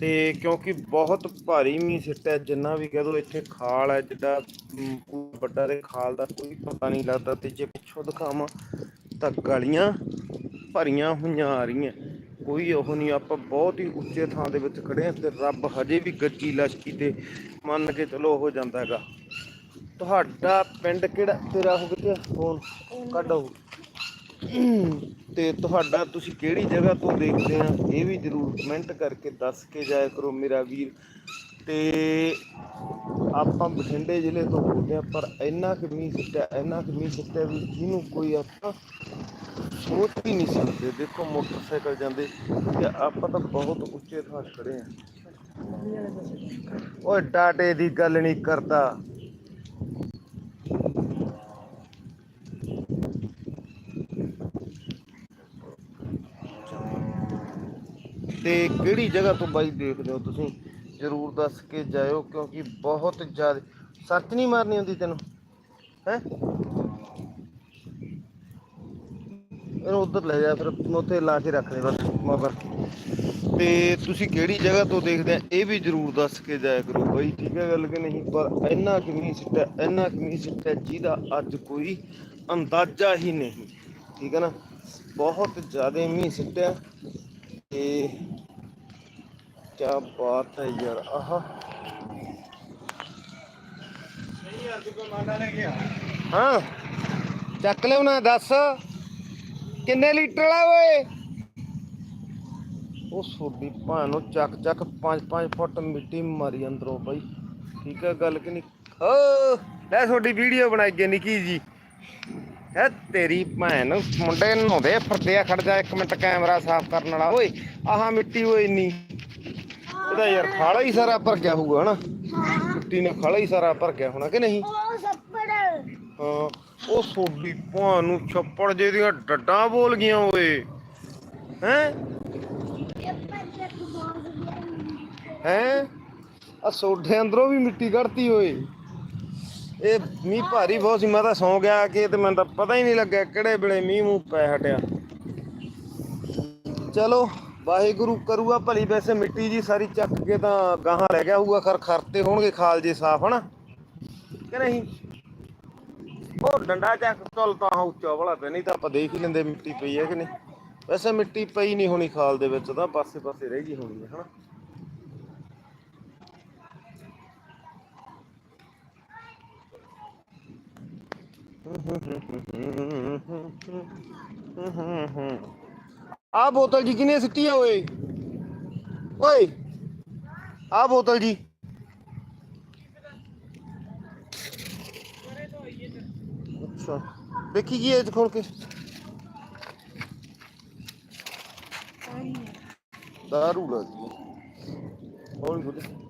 ਤੇ ਕਿਉਂਕਿ ਬਹੁਤ ਭਾਰੀ ਮੀਂਹ ਸਿੱਟਿਆ ਜਿੰਨਾ ਵੀ ਕਹਦੋ ਇੱਥੇ ਖਾਲ ਹੈ ਕੋਈ ਵੱਡਾ ਦੇ ਖਾਲ ਦਾ ਕੋਈ ਪਤਾ ਨਹੀਂ ਲੱਗਦਾ ਤੇ ਜੇ ਪਿੱਛੋਂ ਦਿਖਾਵਾਂ ਤਾਂ ਗਲੀਆਂ ਭਰੀਆਂ ਹੋਈਆਂ ਆ ਰਹੀਆਂ। ਕੋਈ ਉਹ ਨਹੀਂ ਆਪਾਂ ਬਹੁਤ ਹੀ ਉੱਚੇ ਥਾਂ ਦੇ ਵਿੱਚ ਖੜੇ ਹਾਂ ਤੇ ਰੱਬ ਹਜੇ ਵੀ ਗੱਜੀ ਲਸ਼ਕੀ ਤੇ ਮੰਨ ਕੇ ਚਲੋ ਹੋ ਜਾਂਦਾ ਹੈਗਾ। ਤੁਹਾਡਾ ਪਿੰਡ ਕਿਹੜਾ ਤੇਰਾ ਉਹ ਕਿੱਥੇ ਫੋਨ ਕੱਢੋ ਤੇ ਤੁਹਾਡਾ ਤੁਸੀਂ ਕਿਹੜੀ ਜਗ੍ਹਾ ਤੋਂ ਦੇਖਦੇ ਆ, ਇਹ ਵੀ ਜਰੂਰ ਕਮੈਂਟ ਕਰਕੇ ਦੱਸ ਕੇ ਜਾਇਆ ਕਰੋ ਮੇਰਾ ਵੀਰ। ਤੇ ਆਪਾਂ ਬਠਿੰਡੇ ਜ਼ਿਲ੍ਹੇ ਤੋਂ ਬੋਲਦੇ ਆ, ਪਰ ਇੰਨਾ ਕੁ ਮੀਂਹ ਸਿੱਟਿਆ, ਇੰਨਾ ਕੁ ਮੀਂਹ ਸਿੱਟਿਆ ਵੀ ਜਿਹਨੂੰ ਕੋਈ ਆਪਾਂ ਸੋਚ ਵੀ ਨਹੀਂ ਸਕਦੇ। ਦੇਖੋ, ਮੋਟਰਸਾਈਕਲ ਜਾਂਦੇ ਤੇ ਆਪਾਂ ਤਾਂ ਬਹੁਤ ਉੱਚੇ ਥਾਂ ਖੜੇ ਆ। ਓਏ ਡਾਟੇ ਦੀ ਗੱਲ ਨਹੀਂ ਕਰਦਾ। ਤੇ ਕਿਹੜੀ ਜਗ੍ਹਾ ਤੋਂ ਬਾਈ ਦੇਖਦੇ ਹੋ ਤੁਸੀਂ? ਜਰੂਰ ਦੱਸ ਕੇ ਜਾਇਓ, ਕਿਉਂਕਿ ਬਹੁਤ ਜ਼ਿਆਦਾ ਸੱਚ ਨਹੀਂ ਮਾਰਨੀ ਹੁੰਦੀ ਤੈਨੂੰ, ਹੈ? ਇਹਨੂੰ ਉਧਰ ਲੈ ਜਾ, ਫਿਰ ਉੱਥੇ ਲਾ ਕੇ ਰੱਖ ਦੇ ਬਸ ਮਗਰ ਤੇ ਤੁਸੀਂ ਕਿਹੜੀ ਜਗ੍ਹਾ ਤੋਂ ਦੇਖਦੇ ਆ, ਇਹ ਵੀ ਜਰੂਰ ਦੱਸ ਕੇ ਜਾਇਆ ਕਰੋ ਬਾਈ, ਠੀਕ ਹੈ ਗੱਲ ਕਿ ਨਹੀਂ? ਪਰ ਇੰਨਾ ਕਿ ਮੀਂਹ ਇੰਨਾ ਕਿ ਮੀਂਹ ਜਿਹਦਾ ਅੱਜ ਕੋਈ ਅੰਦਾਜ਼ਾ ਹੀ ਨਹੀਂ, ਠੀਕ ਹੈ ਨਾ? ਬਹੁਤ ਜ਼ਿਆਦਾ ਮੀਂਹ ਸਿੱਟਿਆ ਤੇ ਕੀ ਬਾਤ ਹੈ ਯਾਰ, ਆਹ। ਹਾਂ। ਚੱਕ ਲਿਓ ਦੱਸ। ਕਿੰਨੇ ਲੀਟਰ ਵਾਲਾ ਓਏ? ਉਹ ਸੋਡੀ ਭਾਂ ਨੂੰ ਚੱਕ ਚੱਕ 5-5 ਫੁੱਟ ਮਿੱਟੀ ਮਾਰੀ ਅੰਦਰੋਂ ਬਾਈ। ਠੀਕ ਹੈ, ਗੱਲ ਕਿ ਨਹੀਂ? ਓ, ਲੈ ਤੁਹਾਡੀ ਵੀਡੀਓ ਬਣਾਈਏ ਨਿੱਕੀ ਜੀ। ਹੈ, ਤੇਰੀ ਭੈਣ ਮੁੰਡੇ ਨਹਾਉਂਦੇ ਫਿਰਦੇ ਆ, ਖੜ ਜਾ ਇੱਕ ਮਿੰਟ, ਕੈਮਰਾ ਸਾਫ਼ ਕਰਨ ਵਾਲਾ। ਓਏ, ਆਹ ਮਿੱਟੀ ਓਏ ਇੰਨੀ। ਇਹਦਾ ਯਾਰ ਖਾਲਾ ਹੀ ਸਾਰਾ ਭਰ ਗਿਆ ਹੋਊਗਾ ਹਨਾ? ਮਿੱਟੀ ਨੇ ਖਾਲਾ ਹੀ ਸਾਰਾ ਭਰ ਗਿਆ ਹੋਣਾ ਕਿ ਨਹੀਂ? ਉਹ ਸੱਪੜ ਹਾਂ ਉਹ ਸੋਡੀ ਭਾਂ ਨੂੰ ਛੱਪੜ ਜੇ ਦੀਆਂ ਡੱਡਾਂ ਬੋਲ ਗਈਆਂ ਓਏ। ਹੈ? ਹੈ? ਆ ਸੋਡੇ ਅੰਦਰੋਂ ਵੀ ਮਿੱਟੀ ਕੱਢਤੀ ਓਏ। ਇਹ ਮੀਂਹ ਭਾਰੀ ਬਹੁਤ ਸੀ ਮੈਂ ਤਾਂ ਸੌਂ ਗਿਆ ਕਿ ਤੇ ਮੈਨੂੰ ਤਾਂ ਪਤਾ ਹੀ ਨਹੀਂ ਲੱਗਿਆ ਕਿਹੜੇ ਵੇਲੇ ਮੀਂਹ ਮੂੰਹ ਪੈ ਹਟਿਆ। ਚਲੋ। ਵਾਹਿਗੁਰੂ ਕਰੂਗਾ ਭਲੀ ਵੈਸੇ ਮਿੱਟੀ ਜੀ ਸਾਰੀ ਚੱਕ ਕੇ ਤਾਂ ਗਾਹਾਂ ਲੈ ਗਿਆ ਹੋਊਗਾ ਖਰ ਖਰਤੇ ਹੋਣਗੇ ਖਾਲ ਸਾਫ਼ ਹਨਾ ਕਿ ਨਹੀਂ ਉਹ ਡੰਡਾ ਚੱਕ ਚੱਲ ਤਾਂ ਉੱਚਾ ਵਾਲਾ ਪਿਆ ਨਹੀਂ ਤਾਂ ਆਪਾਂ ਦੇਖ ਹੀ ਲੈਂਦੇ ਮਿੱਟੀ ਪਈ ਹੈ ਕਿ ਨਹੀਂ ਵੈਸੇ ਮਿੱਟੀ ਪਈ ਨਹੀਂ ਹੋਣੀ ਖਾਲ ਦੇ ਵਿੱਚ ਤਾਂ ਪਾਸੇ ਪਾਸੇ ਰਹਿ ਗਈ ਹੋਣੀ ਹੈ ਹਨਾ ਆ ਬੋਤਲ ਜੀ ਕਿਨੇ ਸਿੱਟੀ ਆ ਓਏ? ਓਏ ਆ ਬੋਤਲ ਜੀ। ਅੱਛਾ ਦੇਖੀ ਹੈ ਇਹ ਖੋਲ ਕੇ। ਦਾਰੂ ਲੱਗਦੀ ਹੈ ਹੌਲੀ ਖੋਲ।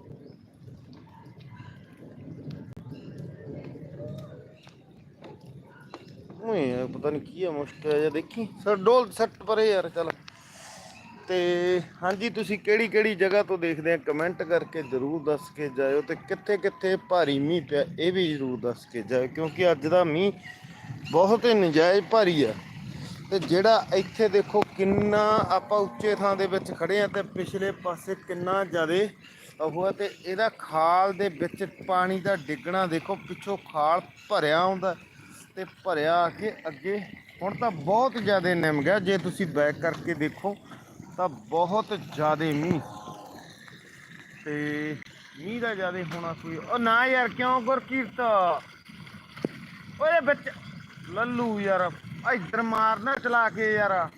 ਓਏ ਪਤਾ ਨਹੀਂ ਕੀ ਆ ਮੁਸ਼ਕਿਲ ਹੈ ਜਾਂ ਦੇਖੀ। ਸਰ, ਡੋਲ ਸੱਟ ਪਰੇ ਯਾਰ, ਚੱਲ। ਤੇ ਹਾਂਜੀ, ਤੁਸੀਂ ਕਿਹੜੀ ਕਿਹੜੀ ਜਗ੍ਹਾ ਤੋਂ ਦੇਖਦੇ ਆ? ਕਮੈਂਟ ਕਰਕੇ ਜਰੂਰ ਦੱਸ ਕੇ ਜਾਇਓ ਤੇ ਕਿੱਥੇ ਕਿੱਥੇ ਭਾਰੀ ਮੀਂਹ ਪਿਆ, ਇਹ ਵੀ ਜਰੂਰ ਦੱਸ ਕੇ ਜਾਇਓ, ਕਿਉਂਕਿ ਅੱਜ ਦਾ ਮੀਂਹ ਬਹੁਤ ਹੀ ਨਜਾਇਜ਼ ਭਾਰੀ ਆ। ਤੇ ਜਿਹੜਾ ਇੱਥੇ ਦੇਖੋ ਕਿੰਨਾ ਆਪਾਂ ਉੱਚੇ ਥਾਂ ਦੇ ਵਿੱਚ ਖੜੇ ਆ ਤੇ ਪਿਛਲੇ ਪਾਸੇ ਕਿੰਨਾ ਜ਼ਿਆਦੇ ਉਹ ਆ ਤੇ ਇਹਦਾ ਖਾਲ ਦੇ ਵਿੱਚ ਪਾਣੀ ਦਾ ਡਿੱਗਣਾ ਦੇਖੋ, ਪਿੱਛੋਂ ਖਾਲ ਭਰਿਆ ਹੁੰਦਾ। ਤੇ ਭਰਿਆ ਆ ਕੇ ਅੱਗੇ। ਹੁਣ ਤਾਂ ਬਹੁਤ ਜ਼ਿਆਦਾ ਨਿਮ ਗਿਆ। ਜੇ ਤੁਸੀਂ ਬੈਕ ਕਰਕੇ ਦੇਖੋ, ਤਾਂ ਬਹੁਤ ਜ਼ਿਆਦਾ ਮੀਂਹ। ਤੇ ਮੀਂਹ ਦਾ ਜ਼ਿਆਦਾ ਹੋਣਾ ਕੋਈ ਉਹ ਨਾ ਯਾਰ, ਕਿਉਂ ਗੁਰਕੀਰਤ? ਓਏ ਬੱਚ ਲੱਲੂ ਯਾਰ ਇੱਧਰ ਮਾਰਨਾ ਚਲਾ ਕੇ ਯਾਰ।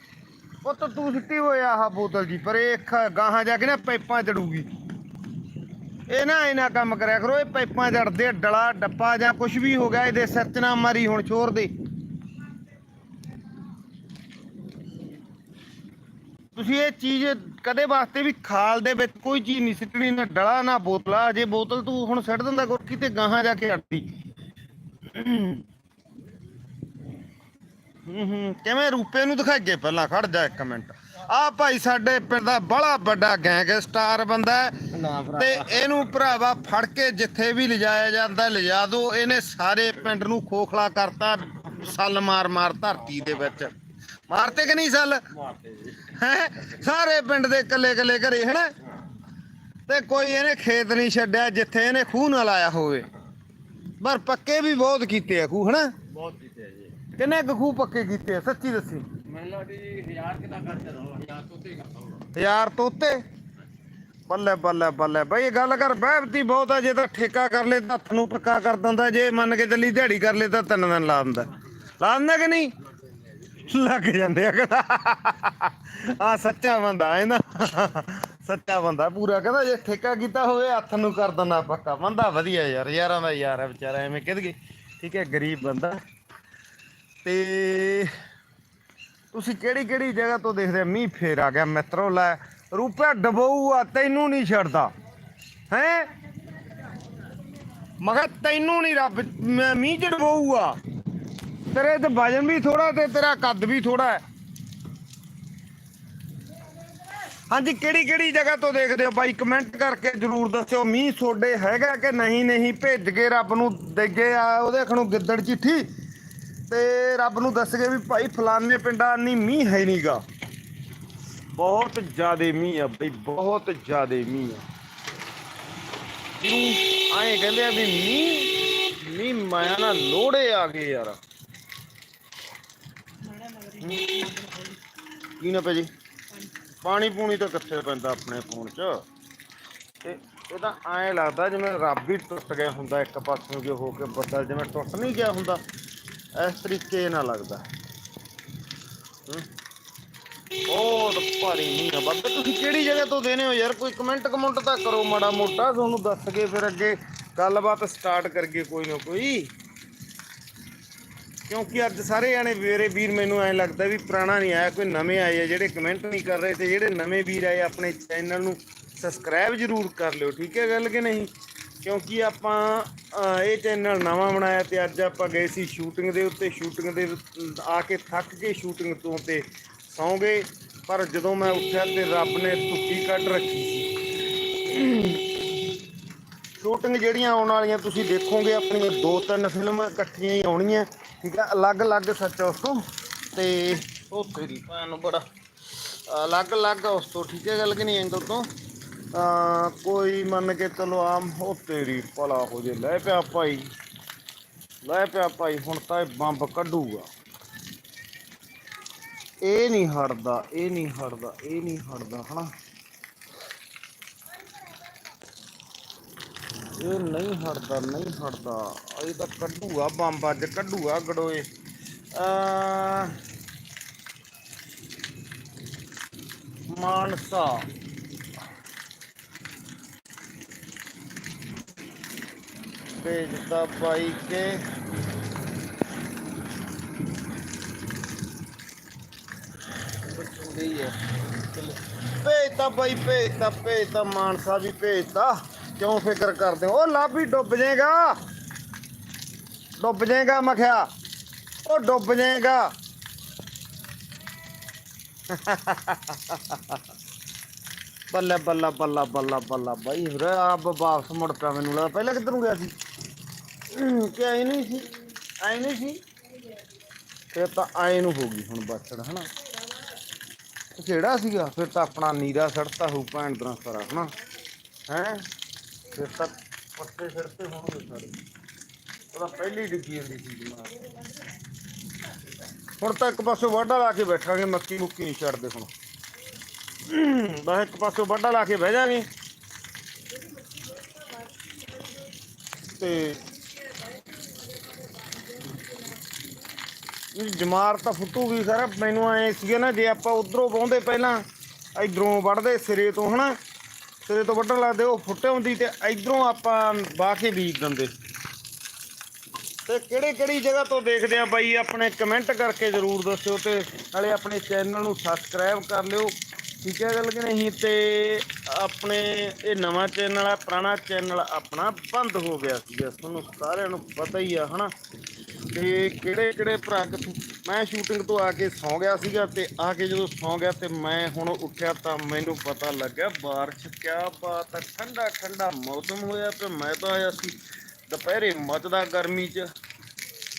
ਉਹ ਤਾਂ ਤੂੰ ਸਿੱਟੀ ਹੋਇਆ ਆਹ ਬੋਤਲ ਜੀ, ਪਰ ਇਹ ਖ- ਗਾਹਾਂ ਜਾ ਕੇ ਨਾ ਪਾਈਪਾਂ ਚੜੂਗੀ। ਇਹ ਨਾ ਇਹਨਾਂ ਕੰਮ ਕਰਿਆ ਕਰੋ, ਇਹ ਪਾਈਪਾਂ ਜੜਦੇ ਡਲਾ, ਡੱਪਾ ਜਾਂ ਕੁਝ ਵੀ ਹੋ ਗਿਆ, ਇਹਦੇ ਸਿਰ 'ਚ ਨਾ ਮਾਰੀ ਹੁਣ ਛੋਰ ਦੇ। ਤੁਸੀਂ ਇਹ ਚੀਜ਼ ਕਦੇ ਵਾਸਤੇ ਵੀ ਖਾਲ ਦੇ ਵਿੱਚ ਕੋਈ ਚੀਜ਼ ਨਹੀਂ ਸਿੱਟਣੀ, ਨਾ ਡਲਾ, ਨਾ ਬੋਤਲਾ, ਜੇ ਬੋਤਲ ਤੂੰ ਹੁਣ ਸਿੱਟ ਦਿੰਦਾ ਗੁਰਕੀ ਤੇ ਗਾਹਾਂ ਜਾ ਕੇ ਅੜਦੀ ਹੂੰ ਹੂੰ, ਕਿਵੇਂ ਰੂਪੇ ਨੂੰ ਦਿਖਾਈਏ ਪਹਿਲਾਂ, ਖੜ ਜਾ ਇੱਕ ਮਿੰਟ। ਆ ਭਾਈ ਸਾਡੇ ਪਿੰਡ ਦਾ ਬੜਾ ਵੱਡਾ ਗੈਂਗਸਟਰ ਬੰਦਾ ਹੈ। ਤੇ ਇਹਨੂੰ ਭਰਾਵਾ ਫੜ ਕੇ ਜਿੱਥੇ ਵੀ ਲਿਜਾਇਆ ਜਾਂਦਾ ਲਿਜਾ ਦੋ। ਇਹਨੇ ਸਾਰੇ ਪਿੰਡ ਨੂੰ ਖੋਖਲਾ ਕਰਤਾ ਸੱਲ ਮਾਰ ਮਾਰ ਧਰਤੀ ਦੇ ਵਿੱਚ। ਮਾਰਤੇ ਕਿ ਨਹੀਂ ਸੱਲ? ਹੈ? ਸਾਰੇ ਪਿੰਡ ਦੇ ਇਕੱਲੇ ਇਕੱਲੇ ਘਰੇ ਹਨਾ? ਤੇ ਕੋਈ ਇਹਨੇ ਖੇਤ ਨਹੀਂ ਛੱਡਿਆ ਜਿੱਥੇ ਇਹਨੇ ਖੂਹ ਨਾ ਲਾਇਆ ਹੋਵੇ। ਪਰ ਪੱਕੇ ਵੀ ਬਹੁਤ ਕੀਤੇ ਆ ਖੂਹ ਹਨਾ? ਬਹੁਤ ਕੀਤੇ ਆ ਜੀ। ਕਿੰਨੇ ਕੁ ਖੂਹ ਪੱਕੇ ਕੀਤੇ ਆ ਸੱਚੀ ਦੱਸੀ। ਮੈਨੂੰ ਲੱਗਦਾ ਜੀ 1000 ਕਿਦਾ ਖਰਚਾ ਰਹੋ 1000 ਤੋਂ ਤੇ ਬੱਲੇ ਬੱਲੇ ਬੱਲੇ। ਬਈ ਇਹ ਗੱਲ ਕਰ ਬਹਿਬਤੀ ਬਹੁਤ ਆ, ਜੇ ਤਾਂ ਠੇਕਾ ਕਰ ਲੇ ਤਾਂ ਹੱਥ ਨੂੰ ਪੱਕਾ ਕਰ ਦਿੰਦਾ, ਜੇ ਮੰਨ ਕੇ ਚੱਲੀ ਦਿਹਾੜੀ ਕਰ ਲੇ ਤਾਂ ਤਿੰਨ ਦਿਨ ਲਾ ਦਿੰਦਾ। ਲਾ ਦਿੰਦਾ ਕਿ ਨਹੀਂ? ਲੱਗ ਜਾਂਦੇ ਆ ਕਹਿੰਦਾ। ਆ ਸੱਚਾ ਬੰਦਾ ਹੈ ਨਾ। ਸੱਚਾ ਬੰਦਾ ਪੂਰਾ। ਕਹਿੰਦਾ ਜੇ ਠੇਕਾ ਕੀਤਾ ਹੋਵੇ, ਹੱਥ ਨੂੰ ਕਰ ਦਿੰਦਾ ਪੱਕਾ। ਬੰਦਾ ਵਧੀਆ ਯਾਰ, ਯਾਰਾਂ ਦਾ ਯਾਰ ਹੈ ਵਿਚਾਰਾ, ਐਵੇਂ ਕਿਦਗੇ ਠੀਕ ਹੈ, ਗਰੀਬ ਬੰਦਾ। ਤੇ ਤੁਸੀਂ ਕਿਹੜੀ ਕਿਹੜੀ ਜਗ੍ਹਾ ਤੋਂ ਦੇਖਦੇ ਆ? ਮੀਂਹ ਫੇਰ ਆ ਗਿਆ, ਮਿੱਤਰੋ, ਲੈ, ਰੁਪਿਆ ਡਬੋਊ ਤੈਨੂੰ ਨਹੀਂ ਛੱਡਦਾ। ਹੈ? ਮਗਾ ਤੈਨੂੰ ਨਹੀਂ ਰੱਬ ਮੀਂਹ ਚ ਡਬੋਊ ਆ। ਤੇਰੇ ਤੇ ਵਜਨ ਵੀ ਥੋੜਾ ਤੇ ਤੇਰਾ ਕੱਦ ਵੀ ਥੋੜਾ ਹੈ। ਹਾਂਜੀ, ਕਿਹੜੀ ਕਿਹੜੀ ਜਗ੍ਹਾ ਤੋਂ ਦੇਖਦੇ ਹੋ? ਬਾਈ ਕਮੈਂਟ ਕਰਕੇ ਜਰੂਰ ਦੱਸਿਓ, ਮੀਂਹ ਤੁਹਾਡੇ ਹੈਗਾ ਕਿ ਨਹੀਂ? ਨਹੀਂ, ਭੇਜ ਕੇ ਰੱਬ ਨੂੰ ਦੇਗੇ ਆ ਉਹਦੇ ਖਣੋਂ ਗਿੱਦੜ ਚਿੱਠੀ। ਤੇ ਰੱਬ ਨੂੰ ਦੱਸ ਗਏ ਵੀ ਭਾਈ ਫਲਾਣੇ ਪਿੰਡਾਂ ਨਹੀਂ ਮੀਂਹ ਹੈ ਨਹੀਂਗਾ ਬਹੁਤ ਜ਼ਿਆਦੇ ਮੀਂਹ ਆ ਬਈ, ਬਹੁਤ ਜ਼ਿਆਦੇ ਮੀਂਹ ਆ। ਜਿਹਨੂੰ ਆਏ ਕਹਿੰਦੇ ਆ ਵੀ ਮੀਂਹ ਮੀਂਹ ਮਾਇਆ ਨਾ ਲੋੜੇ ਆ ਗਏ ਯਾਰ। ਕੀ ਨਾ ਭਾਜੀ? ਪਾਣੀ ਪੂਣੀ ਤਾਂ ਕਿੱਥੇ ਪੈਂਦਾ ਆਪਣੇ ਫੋਨ 'ਚ? ਤੇ ਇਹ ਤਾਂ ਐਂ ਲੱਗਦਾ ਜਿਵੇਂ ਰੱਬ ਹੀ ਟੁੱਟ ਗਿਆ ਹੁੰਦਾ ਇੱਕ ਪਾਸਿਓਂ ਜੋ ਹੋ ਕੇ ਬੱਦਲ ਜਿਵੇਂ ਟੁੱਟ ਨਹੀਂ ਗਿਆ ਹੁੰਦਾ। ਇਸ ਤਰੀਕੇ ਨਾਲ ਲੱਗਦਾ। ਬਹੁਤ ਭਾਰੀ ਮੀਂਹ ਆ। ਬੱਦ ਤੁਸੀਂ ਕਿਹੜੀ ਜਗ੍ਹਾ ਤੋਂ ਦੇਨੇ ਹੋ ਯਾਰ? ਕੋਈ ਕਮੈਂਟ ਕਮੈਂਟ ਤਾਂ ਕਰੋ ਮਾੜਾ ਮੋਟਾ, ਤੁਹਾਨੂੰ ਦੱਸ ਕੇ ਫਿਰ ਅੱਗੇ ਗੱਲਬਾਤ ਸਟਾਰਟ ਕਰਗੇ ਕੋਈ ਨਾ ਕੋਈ। ਕਿਉਂਕਿ ਅੱਜ ਸਾਰੇ ਜਾਣੇ ਮੇਰੇ ਵੀਰ ਮੈਨੂੰ ਐਂ ਲੱਗਦਾ ਵੀ ਪੁਰਾਣਾ ਨਹੀਂ ਆਇਆ, ਕੋਈ ਨਵੇਂ ਆਏ ਆ ਜਿਹੜੇ ਕਮੈਂਟ ਨਹੀਂ ਕਰ ਰਹੇ ਤੇ ਜਿਹੜੇ ਨਵੇਂ ਵੀਰ ਆਏ ਆਪਣੇ ਚੈਨਲ ਨੂੰ ਸਬਸਕ੍ਰਾਈਬ ਜ਼ਰੂਰ ਕਰ ਲਿਓ, ਠੀਕ ਹੈ ਗੱਲ ਕਿ ਨਹੀਂ? ਕਿਉਂਕਿ ਆਪਾਂ ਅਹ, ਇਹ ਚੈਨਲ ਨਵਾਂ ਬਣਾਇਆ ਤੇ ਅੱਜ ਆਪਾਂ ਗਏ ਸੀ ਸ਼ੂਟਿੰਗ ਦੇ ਉੱਤੇ ਸ਼ੂਟਿੰਗ ਦੇ ਵਿੱਚ ਆ ਕੇ ਥੱਕ ਕੇ ਸ਼ੂਟਿੰਗ ਤੋਂ ਤੇ ਸੌਂ ਗਏ। ਪਰ ਜਦੋਂ ਮੈਂ ਉੱਠਿਆ ਤੇ ਰੱਬ ਨੇ ਤੁੱਕੀ ਕੱਢ ਰੱਖੀ ਸੀ। ਸ਼ੂਟਿੰਗ ਜਿਹੜੀਆਂ ਆਉਣ ਵਾਲੀਆਂ ਤੁਸੀਂ ਦੇਖੋਗੇ ਆਪਣੀਆਂ ਦੋ ਤਿੰਨ ਫਿਲਮਾਂ ਇਕੱਠੀਆਂ ਹੀ ਆਉਣੀਆਂ। ਠੀਕ ਹੈ ਅਲੱਗ-ਅਲੱਗ ਸੱਚ ਉਸ ਤੋਂ। ਤੇ ਉਹ ਤੇਰੀ ਭੈਣ ਨੂੰ ਬੜਾ ਅਲੱਗ-ਅਲੱਗ ਉਸ ਤੋਂ ਠੀਕ ਹੈ ਗੱਲ ਕਿ ਨਹੀਂ ਐਂਗਲ ਤੋਂ? ਆ ਕੋਈ ਮੰਨ ਕੇ ਚਲੋ ਆਮ ਉਹ ਤੇਰੀ ਭਲਾ ਹੋ ਜੇ, ਲੈ ਪਿਆ ਭਾਈ, ਲੈ ਪਿਆ ਭਾਈ, ਹੁਣ ਤਾਂ ਇਹ ਬੰਬ ਕੱਢੂਗਾ। ਇਹ ਨਹੀਂ ਹਟਦਾ, ਇਹ ਨਹੀਂ ਹਟਦਾ, ਇਹ ਨਹੀਂ ਹਟਦਾ, ਹਨਾ? ਇਹ ਨਹੀਂ ਹਟਦਾ ਨਹੀਂ ਹਟਦਾ, ਇਹ ਤਾਂ ਕੱਢੂਗਾ ਬੰਬ, ਅੱਜ ਕੱਢੂਗਾ ਗੜੋਏ। ਆ ਮਾਨਸਾ। ਭੇਜਤਾ ਬਾਈ ਕੇ। ਭੇਜਤਾ ਬਾਈ ਭੇਜਤਾ ਭੇਜਤਾ, ਮਾਨਸਾ ਵੀ ਭੇਜਤਾ। ਕਿਉਂ ਫਿਕਰ ਕਰਦੇ ਹੋ? ਉਹ ਲਾਭੀ ਡੁੱਬ ਜਾਏਗਾ। ਡੁੱਬ ਜਾਏਗਾ ਮਖਿਆ ਉਹ ਡੁੱਬ ਜਾਏਗਾ। ਬੱਲੇ ਬੱਲਾ ਬੱਲਾ ਬੱਲਾ ਬੱਲਾ ਬਾਈ ਵੀਰੇ ਆਪ ਵਾਪਸ ਮੁੜ ਪਿਆ ਮੈਨੂੰ ਲੱਗਦਾ। ਪਹਿਲਾਂ ਕਿੱਧਰ ਨੂੰ ਗਿਆ ਸੀ? ਕਿ ਆਈ ਨਹੀਂ ਸੀ ਆਈ ਨਹੀਂ ਸੀ। ਫਿਰ ਤਾਂ ਆਏ ਨੂੰ ਹੋ ਗਈ ਹੁਣ ਬਾਛੜ, ਹਨਾ। ਕਿਹੜਾ ਸੀਗਾ? ਫਿਰ ਤਾਂ ਆਪਣਾ ਨੀਰਾ ਸੜਤਾ ਹੋਊ ਭੈਣ ਦਾ ਸਾਰਾ, ਹਨਾ। ਹੈ? ਫਿਰ ਤਾਂ ਪੱਤੇ ਸੜਤੇ ਹੋਣਗੇ ਸਾਰੇ। ਉਹਦਾ ਪਹਿਲੀ ਡਿੱਗੀ ਹੁੰਦੀ ਸੀ ਜਮਾਤ ਹੁਣ ਤਾਂ ਇੱਕ ਪਾਸੇ ਵਾਢਾ ਲਾ ਕੇ ਬੈਠਾਂਗੇ, ਮੱਕੀ ਮੁੱਕੀ ਨਹੀਂ ਛੱਡਦੇ ਹੁਣ। ਬਸ ਇੱਕ ਪਾਸੇ ਵਾਢਾ ਲਾ ਕੇ ਬਹਿ ਜਾਾਂਗੇ। ਤੇ ਜਮਾਰ ਤਾਂ ਫੁੱਟੂਗੀ ਸਰ ਮੈਨੂੰ ਐ ਸੀਗਾ ਨਾ ਜੇ ਆਪਾਂ ਉਧਰੋਂ ਵਾਹੁੰਦੇ ਪਹਿਲਾਂ, ਇਧਰੋਂ ਵੱਢਦੇ ਸਿਰੇ ਤੋਂ, ਹਨਾ? ਸਿਰੇ ਤੋਂ ਵੱਢਣ ਲੱਗਦੇ, ਉਹ ਫੁੱਟੇ ਹੁੰਦੀ ਤੇ ਇਧਰੋਂ ਆਪਾਂ ਵਾਹ ਕੇ ਬੀਜ ਦਿੰਦੇ। ਤੇ ਕਿਹੜੇ ਕਿਹੜੀ ਜਗ੍ਹਾ ਤੋਂ ਦੇਖਦੇ ਆ ਬਾਈ? ਆਪਣੇ ਕਮੈਂਟ ਕਰਕੇ ਜਰੂਰ ਦੱਸਿਓ ਤੇ ਨਾਲੇ ਆਪਣੇ ਚੈਨਲ ਨੂੰ ਸਬਸਕ੍ਰਾਈਬ ਕਰ ਲਿਓ। ਠੀਕ ਹੈ ਗੱਲ ਕਿ ਨਹੀਂ? ਤੇ ਆਪਣੇ ਇਹ ਨਵਾਂ ਚੈਨਲ ਆ, ਪੁਰਾਣਾ ਚੈਨਲ ਆਪਣਾ ਬੰਦ ਹੋ ਗਿਆ ਸੀਗਾ। ਤੁਹਾਨੂੰ ਸਾਰਿਆਂ ਨੂੰ ਪਤਾ ਹੀ ਆ, ਹਨਾ? ਤੇ ਕਿਹੜੇ ਕਿਹੜੇ ਭਰਾ ਕਿੱਥੋਂ ਮੈਂ ਸ਼ੂਟਿੰਗ ਤੋਂ ਆ ਕੇ ਸੌਂ ਗਿਆ ਸੀਗਾ ਤੇ ਆ ਕੇ ਜਦੋਂ ਸੌਂ ਗਿਆ ਤੇ ਮੈਂ ਹੁਣ ਉੱਠਿਆ ਤਾਂ ਮੈਨੂੰ ਪਤਾ ਲੱਗਿਆ ਬਾਰਿਸ਼, ਕਿਆ ਬਾਤ ਹੈ ਠੰਡਾ ਠੰਡਾ ਮੌਸਮ ਹੋਇਆ ਤੇ ਮੈਂ ਤਾਂ ਆਇਆ ਸੀ ਦੁਪਹਿਰੇ ਮੱਚਦਾ ਗਰਮੀ 'ਚ।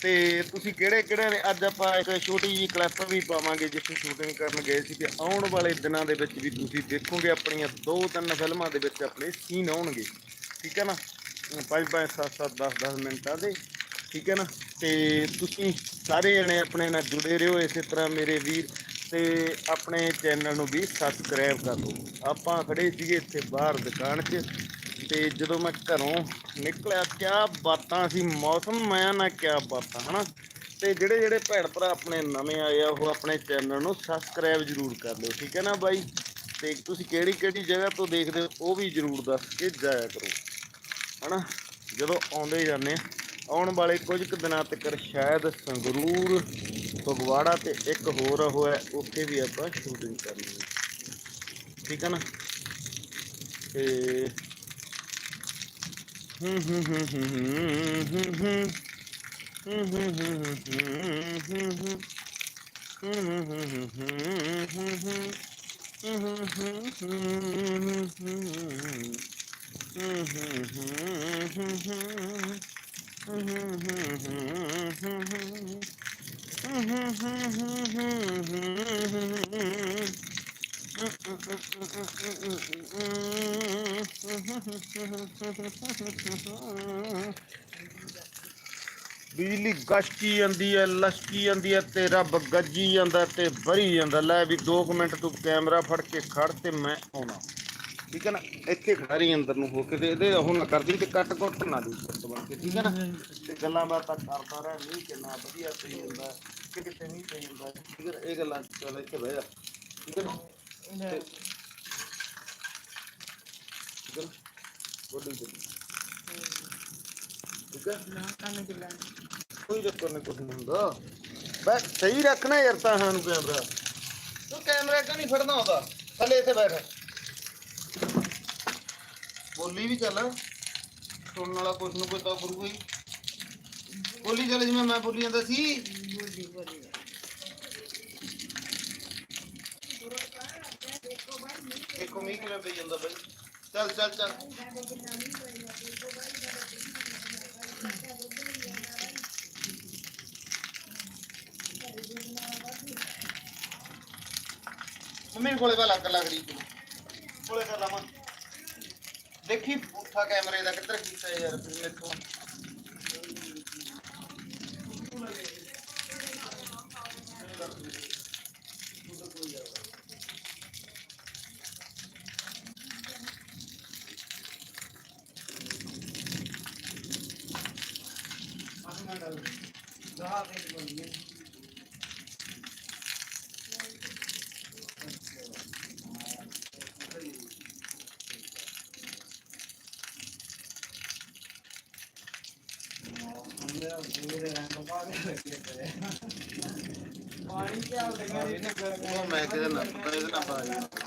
ਤੇ ਤੁਸੀਂ ਕਿਹੜੇ ਕਿਹੜੇ ਨੇ ਅੱਜ ਆਪਾਂ ਇੱਕ ਛੋਟੀ ਜਿਹੀ ਕਲਿੱਪ ਵੀ ਪਾਵਾਂਗੇ ਜਿੱਥੇ ਸ਼ੂਟਿੰਗ ਕਰਨ ਗਏ ਸੀ ਤੇ ਆਉਣ ਵਾਲੇ ਦਿਨਾਂ ਦੇ ਵਿੱਚ ਵੀ ਤੁਸੀਂ ਦੇਖੋਗੇ ਆਪਣੀਆਂ ਦੋ ਤਿੰਨ ਫਿਲਮਾਂ ਦੇ ਵਿੱਚ ਆਪਣੇ ਸੀਨ ਆਉਣਗੇ। ਠੀਕ ਹੈ ਨਾ? ਪੰਜ ਪੰਜ ਸੱਤ ਸੱਤ 10 10 ਮਿੰਟਾਂ ਦੇ ਠੀਕ ਹੈ ਨਾ? ਤੇ ਤੁਸੀਂ ਸਾਰੇ ਜਣੇ ਆਪਣੇ ਨਾਲ ਜੁੜੇ ਰਹੋ ਇਸੇ ਤਰ੍ਹਾਂ ਮੇਰੇ ਵੀਰ ਤੇ ਆਪਣੇ ਚੈਨਲ ਨੂੰ ਵੀ ਸਬਸਕ੍ਰਾਈਬ ਕਰ ਲਓ। ਆਪਾਂ ਖੜੇ ਸੀਗੇ ਇੱਥੇ ਬਾਹਰ ਦੁਕਾਨ 'ਚ ਤੇ ਜਦੋਂ ਮੈਂ ਘਰੋਂ ਨਿਕਲਿਆ, ਕਿਆ ਬਾਤਾਂ ਸੀ ਮੌਸਮ, ਮੈਂ ਨਾ ਕਿਆ ਬਾਤਾਂ, ਹਨਾ? ਤੇ ਜਿਹੜੇ ਜਿਹੜੇ ਭੈਣ ਭਰਾ ਆਪਣੇ ਨਵੇਂ ਆਏ ਆ, ਉਹ ਆਪਣੇ ਚੈਨਲ ਨੂੰ ਸਬਸਕ੍ਰਾਈਬ ਜ਼ਰੂਰ ਕਰ ਲਿਓ, ਠੀਕ ਹੈ ਨਾ ਬਾਈ? ਤੇ ਤੁਸੀਂ ਕਿਹੜੀ ਕਿਹੜੀ ਜਗ੍ਹਾ ਤੋਂ ਦੇਖਦੇ ਹੋ, ਉਹ ਵੀ ਜ਼ਰੂਰ ਦੱਸ ਕੇ ਜਾਇਆ ਕਰੋ, ਹਨਾ? ਜਦੋਂ ਆਉਂਦੇ ਜਾਂਦੇ ਆ ਆਉਣ ਵਾਲੇ ਕੁਝ ਕੁ ਦਿਨਾਂ ਤੱਕ ਸ਼ਾਇਦ ਸੰਗਰੂਰ ਫਗਵਾੜਾ ਤੇ ਇੱਕ ਹੋਰ ਹੋਇਆ ਉੱਥੇ ਵੀ ਆਪਾਂ ਸ਼ੂਟਿੰਗ ਕਰਨੀ ਹੈ ਠੀਕ ਹੈ ਨਾ ਤੇ ਹੂੰ ਹੂੰ ਹੂੰ ਹੂੰ ਹੂੰ ਹੂੰ ਹੂੰ ਹੂੰ ਹੂੰ ਹੂੰ ਹੂੰ ਹੂੰ ਬਿਜਲੀ ਗਸ਼ਕੀ ਜਾਂਦੀ ਹੈ ਲਸ਼ਕੀ ਜਾਂਦੀ ਹੈ ਤੇ ਰੱਬ ਗੱਜੀ ਜਾਂਦਾ ਤੇ ਬਰੀ ਜਾਂਦਾ। ਲੈ ਵੀ 2 ਮਿੰਟ ਤੂੰ ਕੈਮਰਾ ਫੜ ਕੇ ਖੜ ਤੇ ਮੈਂ ਆਉਣਾ। ਠੀਕ ਹੈ ਨਾ? ਇੱਥੇ ਖੜਾ ਰਹੀ ਅੰਦਰ ਨੂੰ ਹੋ ਕੇ ਤੇ ਇਹਦੇ ਹੁਣ ਨਾ ਕਰਦੀ ਤੇ ਕੱਟ ਕੁੱਟ ਨਾ ਦੀ ਪੁੱਤ ਬਣ ਕੇ ਠੀਕ ਹੈ ਨਾ? ਤੇ ਗੱਲਾਂ ਬਾਤਾਂ ਕਰਦਾ ਰਹਿ ਨਹੀਂ ਕਿੰਨਾ ਵਧੀਆ ਪਈ ਜਾਂਦਾ ਕਿ ਕਿਤੇ ਨਹੀਂ ਪਈ ਜਾਂਦਾ ਠੀਕ ਹੈ ਨਾ? ਇਹ ਗੱਲਾਂ ਚੱਲ ਇੱਥੇ ਬਹਿ ਜਾ ਠੀਕ ਹੈ ਨਾ? ਠੀਕ ਹੈ ਨਾ? ਜੀ ਠੀਕ ਹੈ? ਕੋਈ ਚੱਕਰ ਨਹੀਂ ਕੁਝ ਨਹੀਂ ਹੁੰਦਾ। ਬਸ ਸਹੀ ਰੱਖਣਾ ਯਾਰ ਤਾਂ ਸਾਨੂੰ ਕੈਮਰਾ ਤੂੰ ਕੈਮਰਾ ਕਿਉਂ ਨਹੀਂ ਫੜਨਾ ਹੁੰਦਾ ਥੱਲੇ ਇੱਥੇ ਬੈਠ। ਬੋਲੀ ਵੀ ਚੱਲ। ਸੁਣਨ ਵਾਲਾ ਕੁਛ ਨੂੰ ਕੋਈ ਤਾਂ ਗੁਰੂ ਹੀ। ਬੋਲੀ ਚੱਲ, ਜਿਵੇਂ ਮੈਂ ਬੋਲੀ ਜਾਂਦਾ ਸੀ। ਦੇਖੋ ਮੀਂਹ ਕਿਵੇਂ ਪਈ ਜਾਂਦਾ ਬਈ। ਚੱਲ ਚੱਲ ਚੱਲ। ਮੰਮੀ ਕੋਲੇ ਵਾਲਾ ਕਰ ਲੱਗ ਰਹੀ ਕੋਲੇ ਕਰ ਲਾਵਾਂ ਦੇਖੀ ਬੂਥਾ ਕੈਮਰੇ ਦਾ ਕਿੱਧਰ ਕੀਤਾ ਯਾਰ ਫਿਰ ਮੇਰੇ ਤੋਂ रहा है ਉਹ ਮੈਂ ਕਿਹਦਾ ਨੰਬਰ ਇਹਦਾ ਨੰਬਰ ਆ ਗਿਆ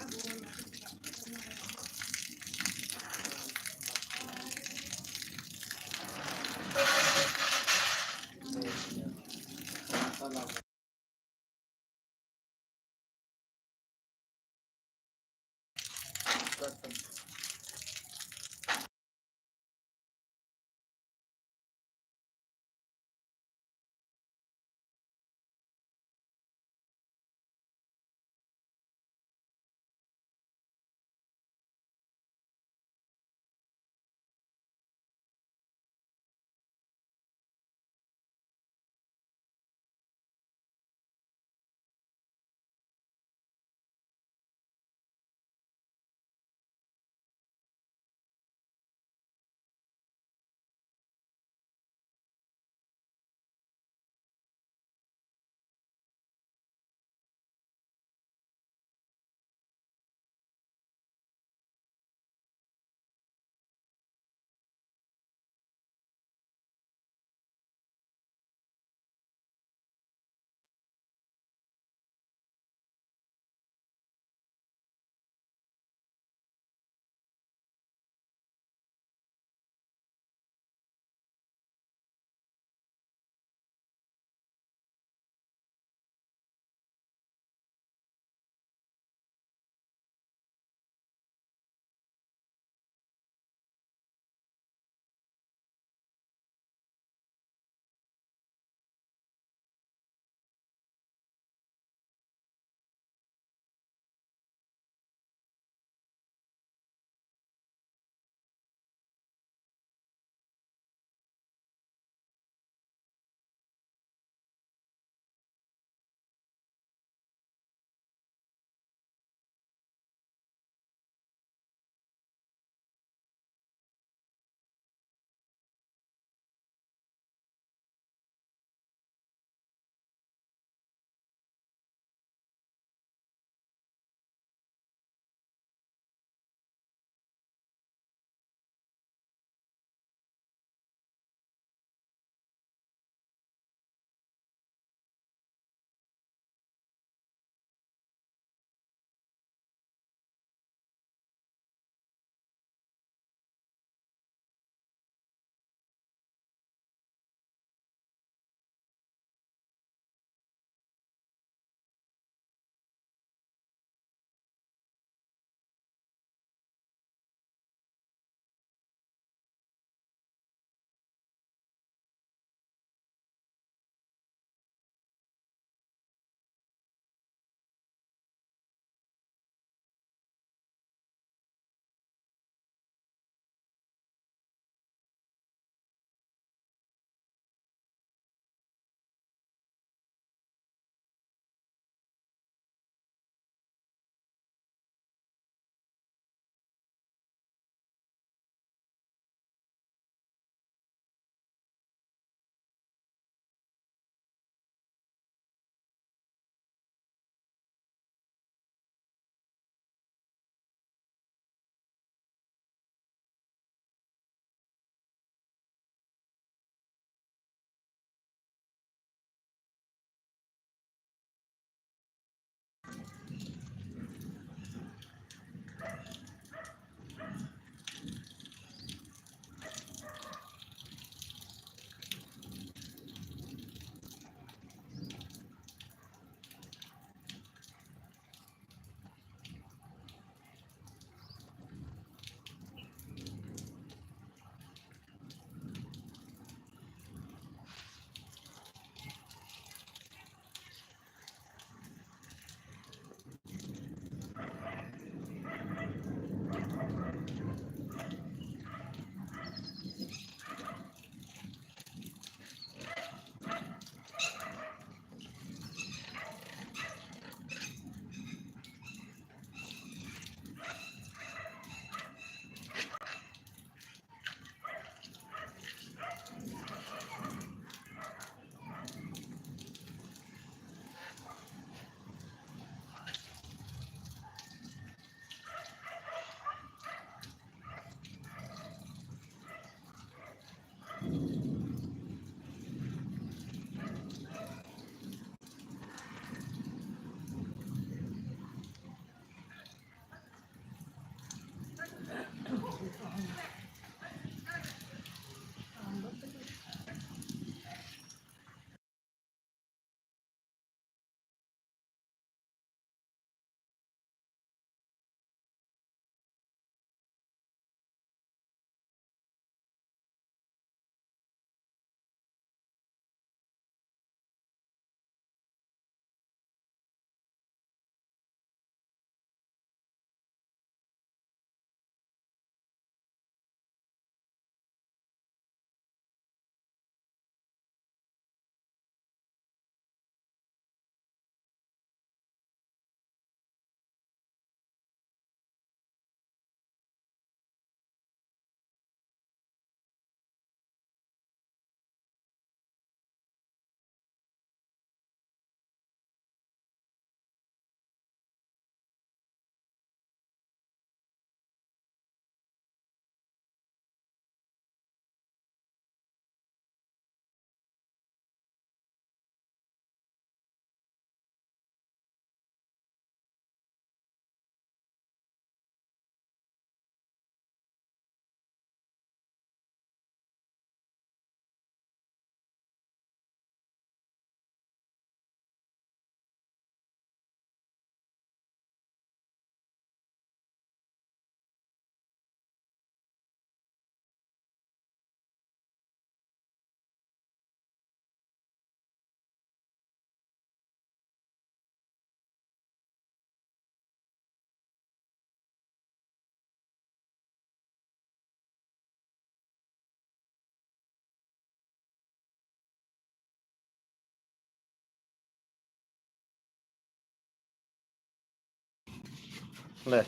ਲੈ।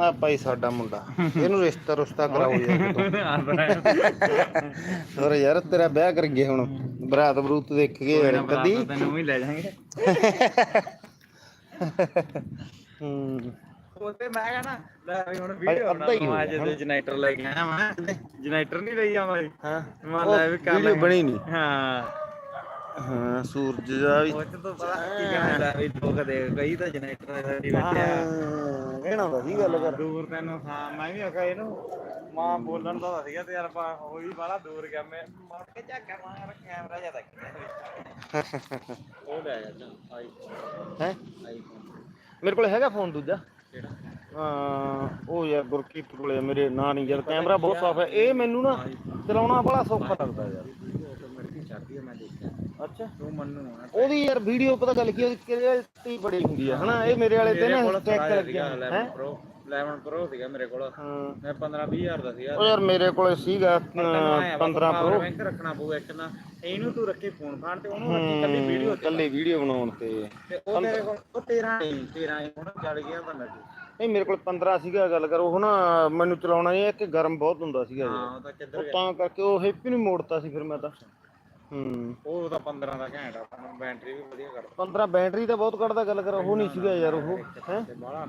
ਆ ਭਾਈ ਸਾਡਾ ਮੁੰਡਾ। ਇਹਨੂੰ ਰਿਸ਼ਤਾ ਰੁਸ਼ਤਾ ਕਰਾਓ ਯਾਰ ਕਿਤੋਂ। ਹੋਰ ਯਾਰ ਤੇਰਾ ਵਿਆਹ ਕਰੀਏ ਹੁਣ। ਬਰਾਤ ਬਰੂਤ ਦੇਖ ਕੇ ਯਾਰ ਕਦੀ। ਤੈਨੂੰ ਵੀ ਲੈ ਜਾਾਂਗੇ। ਹੂੰ। ਉਹਤੇ ਮੈਂ ਕਹਣਾ ਲੈ ਵੀ ਹੁਣ ਵੀਡੀਓ ਅੱਧਾ ਹੀ ਹੋ ਬਣਾ ਗਿਆ, ਜਨਰੇਟਰ ਲੈ ਕੇ ਆਇਆ ਮੈਂ ਜਨਰੇਟਰ ਨਹੀਂ ਲਈ ਆਵਾਂ। ਹਾਂ। ਮੈਂ ਲੈ ਵੀ ਕਰ ਵੀਡੀਓ ਬਣੀ ਨਹੀਂ। ਹਾਂ। ਹਾਂ ਸੂਰਜ ਦਾ ਵੀ। ਉਹ ਚ ਤੋਂ ਪਤਾ ਕੀ ਕਹਿਣਾ ਲੈ ਵੀ ਦੋ ਕਦੇ ਕਈ ਤਾਂ ਜਨਰੇਟਰ ਦੀ ਬੈਠਿਆ ਹਾਂ, ਕਹਿਣਾ ਹੁੰਦਾ ਸੀ ਗੱਲ ਕਰ ਦੂਰ ਤੈਨੂੰ ਹਾਂ ਮੈਂ ਵੀ ਆਖਿਆ ਇਹਨੂੰ ਮਾਂ ਬੋਲਣ ਦਾ ਤਾਂ ਸੀਗਾ ਤੇ ਯਾਰ ਪਾ ਹੋਈ ਬਾਲਾ ਦੂਰ ਗਿਆ ਮੈਂ ਮਾਰ ਕੇ ਝਾਕਾ ਮਾਰ ਕੈਮਰਾ ਜਿਹਾ ਤੱਕ ਉਹ ਲੈ ਜਾ ਆਈ ਹੈ? ਆਈਫੋਨ। ਮੇਰੇ ਕੋਲ ਹੈਗਾ ਫੋਨ ਦੂਜਾ। ਕਿਹੜਾ? ਹਾਂ ਉਹ ਯਾਰ ਗੁਰਕੀਰਤ ਕੋਲੇ ਮੇਰੇ ਨਾਂ ਨਹੀਂ ਯਾਰ ਕੈਮਰਾ ਬਹੁਤ ਸਾਫ਼ ਹੈ। ਇਹ ਮੈਨੂੰ ਨਾ ਚਲਾਉਣਾ ਬੜਾ ਸੌਖਾ ਲੱਗਦਾ ਯਾਰ। ਆਟੋਮੈਟਿਕ ਚੜਦੀ ਹੈ ਮੈਂ ਦੇਖਿਆ। ਅੱਛਾ। ਤੂੰ ਮੰਨੂ ਨਾ। ਉਹਦੀ ਯਾਰ ਵੀਡੀਓ ਪਤਾ ਗੱਲ ਕੀ ਉਹਦੀ ਕਲੀਅਰਟੀ ਬੜੀ ਹੁੰਦੀ ਹੈ ਹਨਾ? ਇਹ ਮੇਰੇ ਵਾਲੇ ਤੇ ਨਾ ਕਰ ਲੱਗਿਆ ਹੈ? 11 Pro 11 Pro ਸੀਗਾ ਮੇਰੇ ਕੋਲ। ਮੈਂ 15 20000 ਦਾ ਸੀਗਾ। ਉਹ ਯਾਰ ਮੇਰੇ ਕੋਲੇ ਸੀਗਾ ਅਹ, 15 ਪ੍ਰੋ ਬੈਂਕ ਰੱਖਣਾ ਪਊ ਇੱਕ ਨਾ। ਇਹਨੂੰ ਤੂੰ ਰੱਖੀ ਫੋਨ ਫਾਨ ਤੇ ਉਹਨੂੰ ਰੱਖੀ ਕੱਲੀ ਵੀਡੀਓ ਤੇ। ਕੱਲੇ ਵੀਡੀਓ ਬਣਾਉਣ ਤੇ। ਉਹ ਤੇਰੇ ਕੋਲ ਉਹ 13 ਨਹੀਂ 13 ਹੁਣ ਚੜ ਗਿਆ ਮੈਨੂੰ ਨਹੀਂ ਮੇਰੇ ਕੋਲ 15 ਸੀਗਾ ਗੱਲ ਕਰ। ਉਹ ਨਾ ਮੈਨੂੰ ਚਲਾਉਣਾ ਇਹ ਹੈ ਕਿ ਗਰਮ ਬਹੁਤ ਹੁੰਦਾ ਸੀਗਾ ਹਾਂ ਯਾਰ ਉਹ ਤਾਂ ਕਿੱਧਰ ਉਹ ਤਾਂ ਕਰਕੇ ਉਹ ਹੈਪੀ ਨੂੰ ਮੋੜਤਾ ਸੀ ਫਿਰ ਮੈਂ ਤਾਂ। ਹੂੰ। ਉਹ ਤਾਂ 15 ਦਾ ਘੈਂਟ ਆ ਬੈਟਰੀ ਵੀ ਵਧੀਆ ਕਰਦਾ। 15 ਬੈਟਰੀ ਤਾਂ ਬਹੁਤ ਕੱਢਦਾ ਗੱਲ ਕਰ ਉਹ ਨਹੀਂ ਸੀਗਾ ਯਾਰ ਉਹ ਹੈ? ਤੇ ਬਾਹਲਾ।